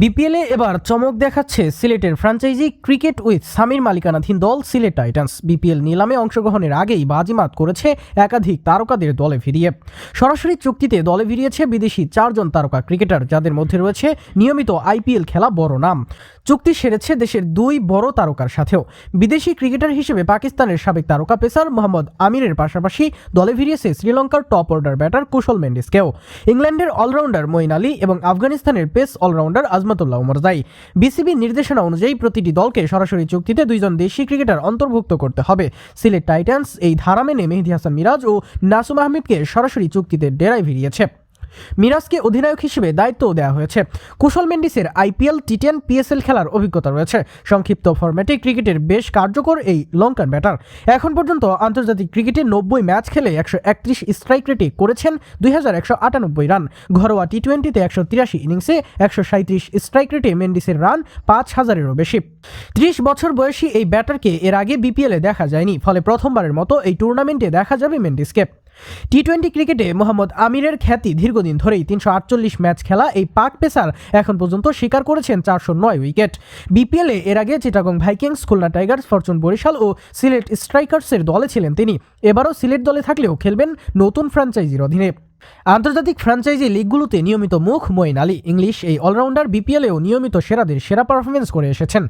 বিপিএলে এবার চমক দেখাচ্ছে সিলেটের ফ্র্যাঞ্চাইজি ক্রিকেট উইথ সামির মালিকানাধীন দল সিলেট টাইটান্স। বিপিএল নিলামে অংশগ্রহণের আগেই বাজিমাত করেছে একাধিক তারকাদের দলে ফিরিয়ে সরাসরি চুক্তিতে দলে ফিরিয়েছে বিদেশি চারজন তারকা ক্রিকেটার, যাদের মধ্যে রয়েছে নিয়মিত আইপিএল খেলা বড় নাম। চুক্তি সেরেছে দেশের দুই বড় তারকার সাথেও। বিদেশি ক্রিকেটার হিসেবে পাকিস্তানের সাবেক তারকা পেসার মোহাম্মদ আমিরের পাশাপাশি দলে ফিরিয়েছে শ্রীলঙ্কার টপ অর্ডার ব্যাটার কুশল মেন্ডিসকেও। ইংল্যান্ডের অলরাউন্ডার মঈন আলী এবং আফগানিস্তানের পেস অলরাউন্ডার আজমতুল্লাহ উমরজাই বিসিবির নির্দেশনা অনুযায়ী প্রতিটি দলকে সরাসরি চুক্তিতে দুইজন দেশি ক্রিকেটার অন্তর্ভুক্ত করতে হবে। সিলেট টাইটান্স এই ধারা মেনে মেহেদি হাসান মিরাজ ও নাসুম আহমেদকে সরাসরি চুক্তিতে ডেরায় ভিড়িয়েছে। মিরাজকে অধিনায়ক হিসেবে দায়িত্বও দেওয়া হয়েছে। কুশল মেন্ডিসের আইপিএল, টি টেন পিএসএল খেলার অভিজ্ঞতা রয়েছে। সংক্ষিপ্ত ফরম্যাটে ক্রিকেটের বেশ কার্যকর এই লঙ্কান ব্যাটার। এখন পর্যন্ত আন্তর্জাতিক ক্রিকেটে নব্বই ম্যাচ খেলে একশো একত্রিশ স্ট্রাইক রেটে করেছেন দুই হাজার একশো আটানব্বই রান। ঘরোয়া টি টোয়েন্টিতে একশো তিরাশি ইনিংসে একশো সাঁত্রিশ স্ট্রাইক রেটে মেন্ডিসের রান পাঁচ হাজারেরও বেশি। ত্রিশ বছর বয়সী এই ব্যাটারকে এর আগে বিপিএলে দেখা যায়নি, ফলে প্রথমবারের মতো এই টুর্নামেন্টে দেখা যাবে মেন্ডিসকে। টি টোয়েন্টি ক্রিকেটে মোহাম্মদ আমিরের খ্যাতি দীর্ঘদিন ধরেই তিনশো আটচল্লিশ ম্যাচ খেলা এই পাক পেসার এখন পর্যন্ত স্বীকার করেছেন চারশো নয় উইকেট। বিপিএলে এর আগে Chittagong Vikings, Khulna Tigers, Fortune Barishal ও সিলেট স্ট্রাইকার্সের দলে ছিলেন তিনি। এবারও সিলেট দলে থাকলেও খেলবেন নতুন ফ্র্যাঞ্চাইজির অধীনে। আন্তর্জাতিক ফ্র্যাঞ্চাইজি লিগগুলোতে নিয়মিত মুখ, মইন, আলী, ইংলিশ, এই অলরাউন্ডার বিপিএলেও নিয়মিত সেরাদের সেরা পারফরমেন্স করে এসেছেন।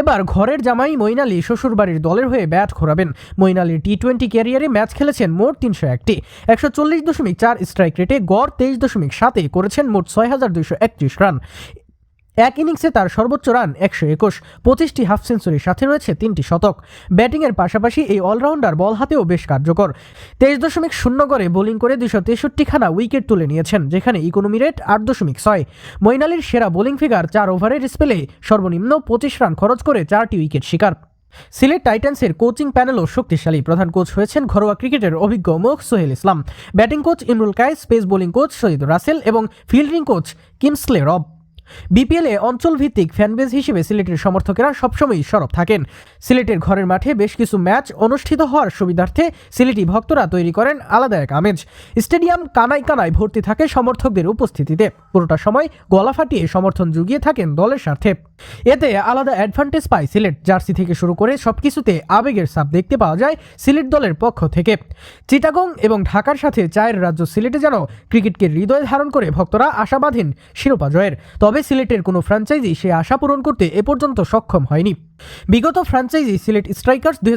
এবার ঘরের জামাই মইন আলী শ্বশুরবাড়ির দলের হয়ে ব্যাট ঘোরাবেন। মইন আলীর টি টোয়েন্টি ক্যারিয়ারে ম্যাচ খেলেছেন মোট তিনশো একটি। একশো চল্লিশ দশমিক চার স্ট্রাইক রেটে গড় তেইশ দশমিক সাতে করেছেন মোট ছয় হাজার দুইশো একত্রিশ রান। এক ইনিংসে তার সর্বোচ্চ রান একশো একুশ। পঁচিশটি হাফ সেঞ্চুরির সাথে রয়েছে তিনটি শতক। ব্যাটিংয়ের পাশাপাশি এই অলরাউন্ডার বল হাতেও বেশ কার্যকর। তেইশ দশমিক শূন্য করে বোলিং করে দুশো তেষট্টিখানা উইকেট তুলে নিয়েছেন, যেখানে ইকোনমি রেট আট দশমিক ছয়। মৈনালির সেরা বোলিং ফিগার চার ওভারের স্পেলে সর্বনিম্ন পঁচিশ রান খরচ করে চারটি উইকেট শিকার। সিলেট টাইটান্সের কোচিং প্যানেলও শক্তিশালী প্রধান কোচ হয়েছেন ঘরোয়া ক্রিকেটের অভিজ্ঞ মুখ Sohel Islam. Batting coach Imrul Kayes, pace bowling coach Shahid Rasel এবং ফিল্ডিং কোচ কিমসলে রব। বিপিএলে অঞ্চলভিত্তিক ফ্যানবেজ হিসেবে সিলেটের সমর্থকেরা সবসময়ই সরব থাকেন। সিলেটের ঘরের মাঠে বেশ কিছু ম্যাচ অনুষ্ঠিত হওয়ার সুবিধার্থে সিলেটি ভক্তরা তৈরি করেন আলাদা এক আমেজ। স্টেডিয়াম কানায় কানায় ভর্তি থাকে সমর্থকদের উপস্থিতিতে। পুরোটা সময় গলা ফাটিয়ে সমর্থন জুগিয়ে থাকেন দলের স্বার্থে। এতে আলাদা অ্যাডভান্টেজ পায় সিলেট। জার্সি থেকে শুরু করে সবকিছুতে আবেগের সাপ দেখতে পাওয়া যায় সিলেট দলের পক্ষ থেকে। চিটাগং এবং ঢাকার সাথে চায়ের রাজ্য সিলেটে যেন ক্রিকেটকে হৃদয়ে ধারণ করে ভক্তরা আশাবাদীন শিরোপা জয়ের। তবে সিলেটের কোনো ফ্র্যাঞ্চাইজি সে আশা পূরণ করতে এ পর্যন্ত সক্ষম হয়নি। বিগত ফ্র্যাঞ্চাইজি সিলেট স্ট্রাইকার্স দুই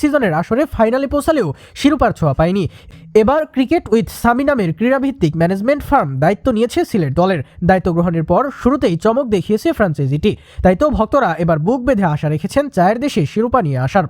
সিজনের আসরে ফাইনালে পৌঁছালেও শিরোপার ছোঁয়া পায়নি। এবার ক্রিকেট উইথ সামি নামের ক্রীড়াভিত্তিক ম্যানেজমেন্ট ফার্ম দায়িত্ব নিয়েছে সিলেট দলের। দায়িত্ব গ্রহণের পর শুরুতেই চমক দেখিয়েছে ফ্র্যাঞ্চাইজিটি তাই তো ভক্তরা এবার বুক বেঁধে আশা রেখেছেন চায়ের দেশে শিরোপা নিয়ে আসার।